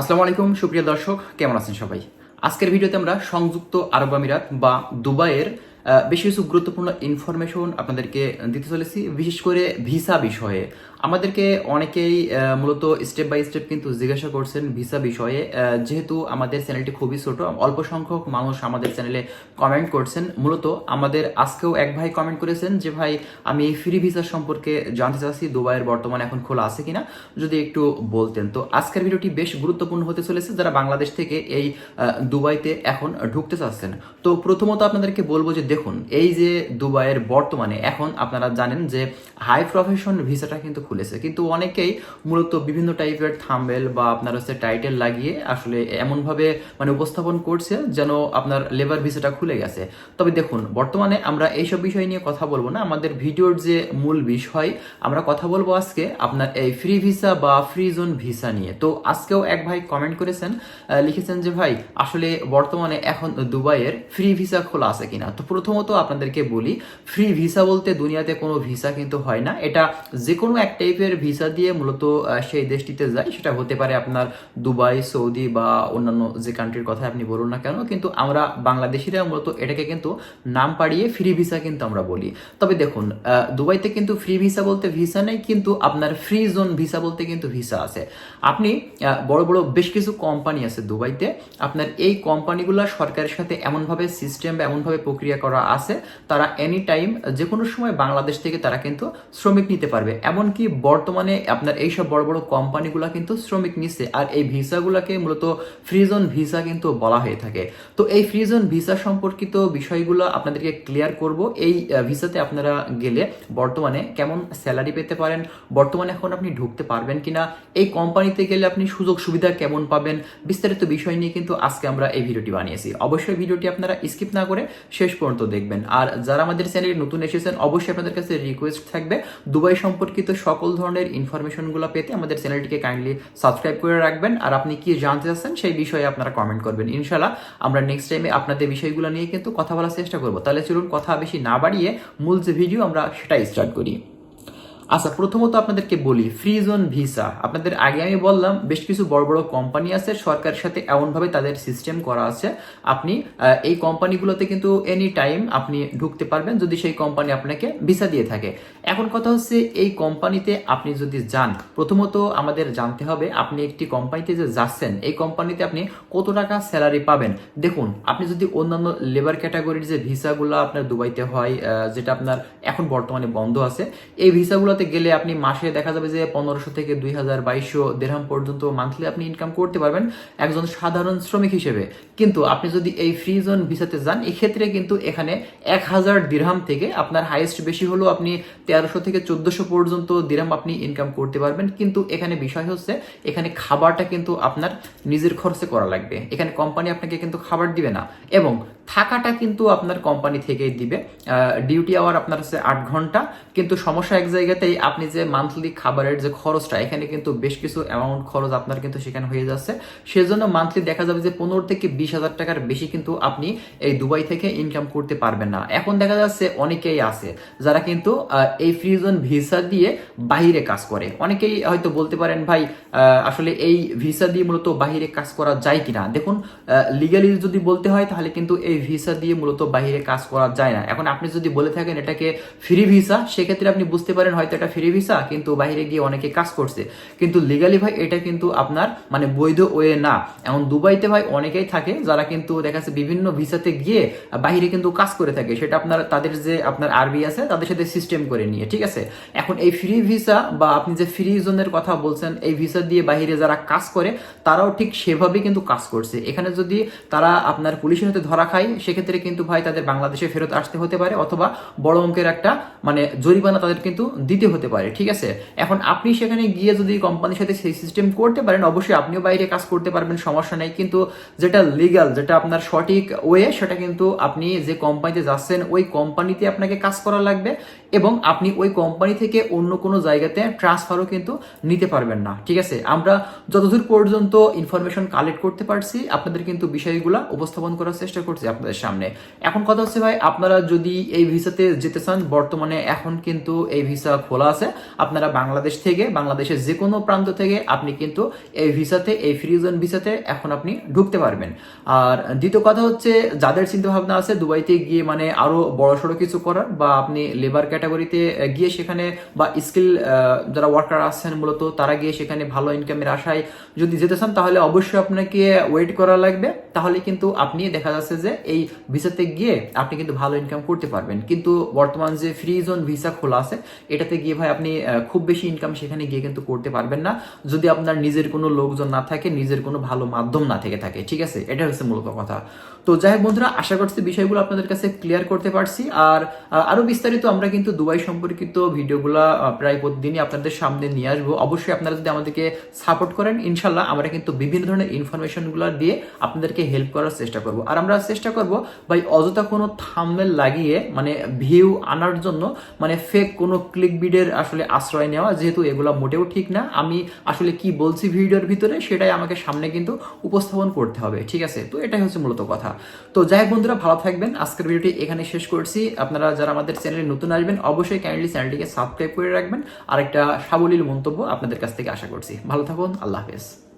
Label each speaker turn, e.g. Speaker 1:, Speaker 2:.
Speaker 1: আসসালামু আলাইকুম, সুপ্রিয় দর্শক, কেমন আছেন সবাই? আজকের ভিডিওতে আমরা সংযুক্ত আরব আমিরাত বা দুবাইয়ের বেশ কিছু গুরুত্বপূর্ণ ইনফরমেশন আপনাদেরকে দিতে চলেছি, বিশেষ করে ভিসা বিষয়ে। আমাদেরকে অনেকেই মূলত স্টেপ বাই স্টেপ কিন্তু জিজ্ঞাসা করছেন ভিসা বিষয়ে। যেহেতু আমাদের চ্যানেলটি খুবই ছোট, অল্প সংখ্যক মানুষ আমাদের চ্যানেলে কমেন্ট করছেন। মূলত আমাদের আজকেও এক ভাই কমেন্ট করেছেন যে, ভাই, আমি ফ্রি ভিসা সম্পর্কে জানতে চাচ্ছি, দুবাইয়ের বর্তমানে এখন খোলা আছে কিনা? যদি একটু বলতেন। তো আজকের ভিডিওটি বেশ গুরুত্বপূর্ণ হতে চলেছে, যারা বাংলাদেশ থেকে এই দুবাইতে এখন ঢুকতে চাচ্ছেন। তো প্রথমত আপনাদেরকে বলব যে দেখুন, এই যে দুবাইয়ের বর্তমানে, এখন আপনারা জানেন যে হাই প্রফেশন ভিসাটা কিন্তু খুলেছে। কিন্তু অনেকেই মূলত বিভিন্ন টাইপের থাম্বেল বা আপনার হচ্ছে টাইটেল লাগিয়ে আসলে এমনভাবে মানে উপস্থাপন করছে যেন আপনার লেবার ভিসাটা খুলে গেছে। তবে দেখুন, বর্তমানে আমরা এইসব বিষয় নিয়ে কথা বলব না। আমাদের ভিডিওর যে মূল বিষয়, আমরা কথা বলব আজকে আপনার এই ফ্রি ভিসা বা ফ্রি জোন ভিসা নিয়ে। তো আজকেও এক ভাই কমেন্ট করেছেন লিখেছেন যে, ভাই, আসলে বর্তমানে এখন দুবাইয়ের ফ্রি ভিসা খোলা আছে কিনা? তো প্রথমত আপনাদেরকে বলি ফ্রি ভিসা বলতে দুনিয়াতে কোনো ভিসা কিন্তু হয় না। এটা যে কোনো এক টাইপের ভিসা দিয়ে মূলত সেই দেশটিতে যায়। সেটা হতে পারে আপনার দুবাই, সৌদি বা অন্যান্য যে কান্ট্রির কথা আপনি বলুন না কেন, কিন্তু আমরা বাংলাদেশিরা মূলত এটাকে কিন্তু নাম পাড়িয়ে ফ্রি ভিসা কিন্তু আমরা বলি। তবে দেখুন দুবাইতে কিন্তু ফ্রি ভিসা বলতে ভিসা নেই, কিন্তু আপনার ফ্রি জোন ভিসা বলতে কিন্তু ভিসা আছে। আপনি বড় বড় বেশ কিছু কোম্পানি আছে দুবাইতে। আপনার এই কোম্পানিগুলো সরকারের সাথে এমনভাবে সিস্টেম বা এমনভাবে প্রক্রিয়া করা আছে, তারা এনি টাইম যে কোনো সময় বাংলাদেশ থেকে তারা কিন্তু শ্রমিক নিতে পারবে। এমনকি বর্তমানে আপনার এইসব বড় বড় কোম্পানিগুলো কিন্তু শ্রমিক নিচ্ছে, আর এই ভিসাগুলোকে মূলত ফ্রিজন ভিসা কিন্তু বলা হয়ে থাকে। তো এই ফ্রিজন ভিসা সম্পর্কিত বিষয়গুলো আপনাদেরকে ক্লিয়ার করব। এই ভিসাতে আপনারা গেলে বর্তমানে কেমন স্যালারি পেতে পারেন, বর্তমানে এখন আপনি ঢুকতে পারবেন কিনা, এই কোম্পানিতে গেলে আপনি সুযোগ সুবিধা কেমন পাবেন, বিস্তারিত বিষয় নিয়ে কিন্তু আজকে আমরা এই ভিডিওটি বানিয়েছি। অবশ্যই ভিডিওটি আপনারা স্কিপ না করে শেষ পর্যন্ত দেখবেন। আর যারা আমাদের চ্যানেলে নতুন এসেছেন, অবশ্যই আপনাদের কাছে রিকোয়েস্ট থাকবে। দুবাই সম্পর্কিত সকল ধরনের ইনফরমেশনগুলো পেতে আমাদের চ্যানেলটিকে কাইন্ডলি সাবস্ক্রাইব করে রাখবেন। আর আপনি কি জানতে চাচ্ছেন সেই বিষয়ে আপনারা কমেন্ট করবেন। ইনশাল্লাহ আমরা নেক্সট টাইমে আপনাদের বিষয়গুলো নিয়ে কিন্তু কথা বলার চেষ্টা করব। তাহলে চলুন কথা বেশি না বাড়িয়ে মূল যে ভিডিও আমরা সেটাই স্টার্ট করি। আচ্ছা প্রথমত আপনাদেরকে বলি ফ্রি জোন ভিসা। আপনাদের আগে আমি বললাম, বেশ কিছু বড় বড় কোম্পানি আছে, সরকারের সাথে এমনভাবে তাদের সিস্টেম করা আছে। আপনি এই কোম্পানিগুলোতে কিন্তু এনি টাইম আপনি ঢুকতে পারবেন যদি সেই কোম্পানি আপনাকে ভিসা দিয়ে থাকে। এখন কথা হচ্ছে, এই কোম্পানিতে আপনি যদি যান, প্রথমত আমাদের জানতে হবে, আপনি একটি কোম্পানিতে যে যাচ্ছেন, এই কোম্পানিতে আপনি কত টাকা স্যালারি পাবেন? দেখুন, আপনি যদি অন্যান্য লেবার ক্যাটাগরির যে ভিসাগুলো আপনার দুবাইতে হয় যেটা আপনার এখন বর্তমানে বন্ধ আছে, এই ভিসাগুলোতে গেলে আপনি মাসে দেখা যাবে যে পনেরোশো থেকে দুই হাজার বাইশশো দেড়হাম পর্যন্ত মান্থলি আপনি ইনকাম করতে পারবেন একজন সাধারণ শ্রমিক হিসেবে। কিন্তু আপনি যদি এই ফ্রি জোন ভিসাতে যান, এক্ষেত্রে কিন্তু এখানে এক হাজার দিরহাম থেকে আপনার হাইয়েস্ট বেশি হলেও আপনি তেরোশো থেকে চোদ্দশো পর্যন্ত দিরহাম আপনি ইনকাম করতে পারবেন। কিন্তু এখানে বিষয় হচ্ছে, এখানে খাবারটা কিন্তু আপনার নিজের খরচে করা লাগবে। এখানে কোম্পানি আপনাকে কিন্তু খাবার দিবে না। এবং থাকাটা কিন্তু আপনার কোম্পানি থেকেই দিবে। ডিউটি আওয়ার আপনার হচ্ছে আট ঘণ্টা। কিন্তু সমস্যা এক জায়গাতেই আপনি যে মান্থলি খাবারের যে খরচটা, এখানে কিন্তু বেশ কিছু অ্যামাউন্ট খরচ আপনার কিন্তু সেখানে হয়ে যাচ্ছে। সেজন্য মান্থলি দেখা যাবে যে পনেরো থেকে বিশ হাজার টাকার বেশি কিন্তু আপনি এই দুবাই থেকে ইনকাম করতে পারবেন না। এখন দেখা যাচ্ছে অনেকেই আছে যারা কিন্তু এই ফ্রিজন ভিসা দিয়ে বাহিরে কাজ করে। অনেকেই হয়তো বলতে পারেন, ভাই আসলে এই ভিসা দিয়ে মূলত বাহিরে কাজ করা যায় কিনা? দেখুন লিগালি যদি বলতে হয়, তাহলে কিন্তু এই ভিসা দিয়ে মূলত বাহিরে কাজ করা যায় না। এখন আপনি যদি বলে থাকেন এটাকে ফ্রি ভিসা সেক্ষেত্রে আপনি বুঝতে পারেন হয়তো এটা ফ্রি ভিসা কিন্তু বাহিরে গিয়ে অনেকে কাজ করছে। কিন্তু লিগালি ভাই, এটা কিন্তু আপনার মানে বৈধ ওয়ে না। এমন দুবাইতে ভাই অনেকেই থাকে যারা কিন্তু দেখা যাচ্ছে বিভিন্ন ভিসাতে গিয়ে বাহিরে কিন্তু কাজ করে থাকে। সেটা আপনার, তাদের যে আপনার আরবি আছে, তাদের সাথে সিস্টেম করে নিয়ে, ঠিক আছে? এখন এই ফ্রি ভিসা বা আপনি যে ফ্রি জোনের কথা বলছেন, এই ভিসা দিয়ে বাহিরে যারা কাজ করে, তারাও ঠিক সেভাবে কিন্তু কাজ করছে। এখানে যদি তারা আপনার পুলিশের হাতে ধরা খায় সেক্ষেত্রে কিন্তু ভাই তাদের বাংলাদেশে ফেরত আসতে হতে পারে অথবা বড় অঙ্কের একটা মানে জরিমানা তাদের কিন্তু দিতে হতে পারে, ঠিক আছে? এখন আপনি সেখানে গিয়ে যদি কোম্পানির সাথে সেই সিস্টেম করতে পারেন, অবশ্যই আপনিও বাইরে কাজ করতে পারবেন, সমস্যা নেই। কিন্তু যেটা লিগাল যেটা আপনার সঠিক ওয়ে সেটা কিন্তু আপনি যে কোম্পানিতে যাচ্ছেন, ওই কোম্পানিতে আপনাকে কাজ করা লাগবে। এবং আপনি ওই কোম্পানি থেকে অন্য কোনো জায়গাতে ট্রান্সফারও কিন্তু নিতে পারবেন না। ঠিক আছে? আমরা যতদূর পর্যন্ত ইনফরমেশন কালেক্ট করতে পারছি, আপনাদের কিন্তু বিষয়গুলো উপস্থাপন করার চেষ্টা করছি আপনাদের সামনে। এখন কথা হচ্ছে ভাই, আপনারা যদি এই ভিসাতে যেতে চান, বর্তমানে এখন কিন্তু এই ভিসা খোলা আছে। আপনারা বাংলাদেশ থেকে, বাংলাদেশের যে কোনো প্রান্ত থেকে আপনি কিন্তু এই ভিসাতে, এই ফ্রিজন ভিসাতে এখন আপনি ঢুকতে পারবেন। আর দ্বিতীয় কথা হচ্ছে, যাদের চিন্তা ভাবনা আছে দুবাইতে গিয়ে মানে আরও বড়সড় কিছু করার বা আপনি লেবার ক্যাটাগরিতে গিয়ে সেখানে বা স্কিল যারা ওয়ার্কার আছেন মূলত, তারা গিয়ে সেখানে ভালো ইনকামের আশায় যদি যেতে চান, তাহলে অবশ্যই আপনাকে ওয়েট করা লাগবে। তাহলে কিন্তু আপনি দেখা যাচ্ছে যে এই ভিসাতে গিয়ে আপনি কিন্তু ভালো ইনকাম করতে পারবেন। কিন্তু বর্তমান যে ফ্রি জোন ভিসা খোলা আছে, এটাতে গিয়ে ভাই আপনি খুব বেশি ইনকাম সেখানে গিয়ে কিন্তু করতে পারবেন না। যদি আপনার নিজের কোনো লোকজন না থাকে, নিজের কোনো ভালো মাধ্যম না থেকে থাকে, ঠিক আছে? এটা হচ্ছে মূলত কথা। তো যাই হোক বন্ধুরা আশা করছি বিষয়গুলো আপনাদের কাছে ক্লিয়ার করতে পারছি। আর আহ, আরও বিস্তারিত আমরা কিন্তু দুবাই সম্পর্কিত ভিডিওগুলো প্রায় প্রতিদিনই আপনাদের সামনে নিয়ে আসব। অবশ্যই আপনারা যদি আমাদেরকে সাপোর্ট করেন ইনশাল্লাহ আমরা কিন্তু বিভিন্ন ধরনের ইনফরমেশনগুলো দিয়ে আপনাদেরকে হেল্প করার চেষ্টা করব। আর আমরা চেষ্টা করব ভাই অযথা কোনো থামমেল লাগিয়ে মানে ভিউ আনার জন্য মানে ফেক কোনো ক্লিক বিডের আসলে আশ্রয় নেওয়া যেহেতু এগুলো মোটেও ঠিক না। আমি আসলে কি বলছি ভিডিওর ভিতরে সেটাই আমাকে সামনে কিন্তু উপস্থাপন করতে হবে। ঠিক আছে? তো এটাই হচ্ছে মূলত কথা। তো যাই হোক বন্ধুরা, ভালো থাকবেন। আজকের ভিডিওটি এখানে শেষ করছি। আপনারা যারা আমাদের চ্যানেলে নতুন আসবেন, অবশ্যই কাইন্ডলি চ্যানেলটিকে সাবস্ক্রাইব করে রাখবেন। আর একটা সাবলীল মন্তব্য আপনাদের কাছ থেকে আশা করছি। ভালো থাকুন, আল্লাহ হাফেজ।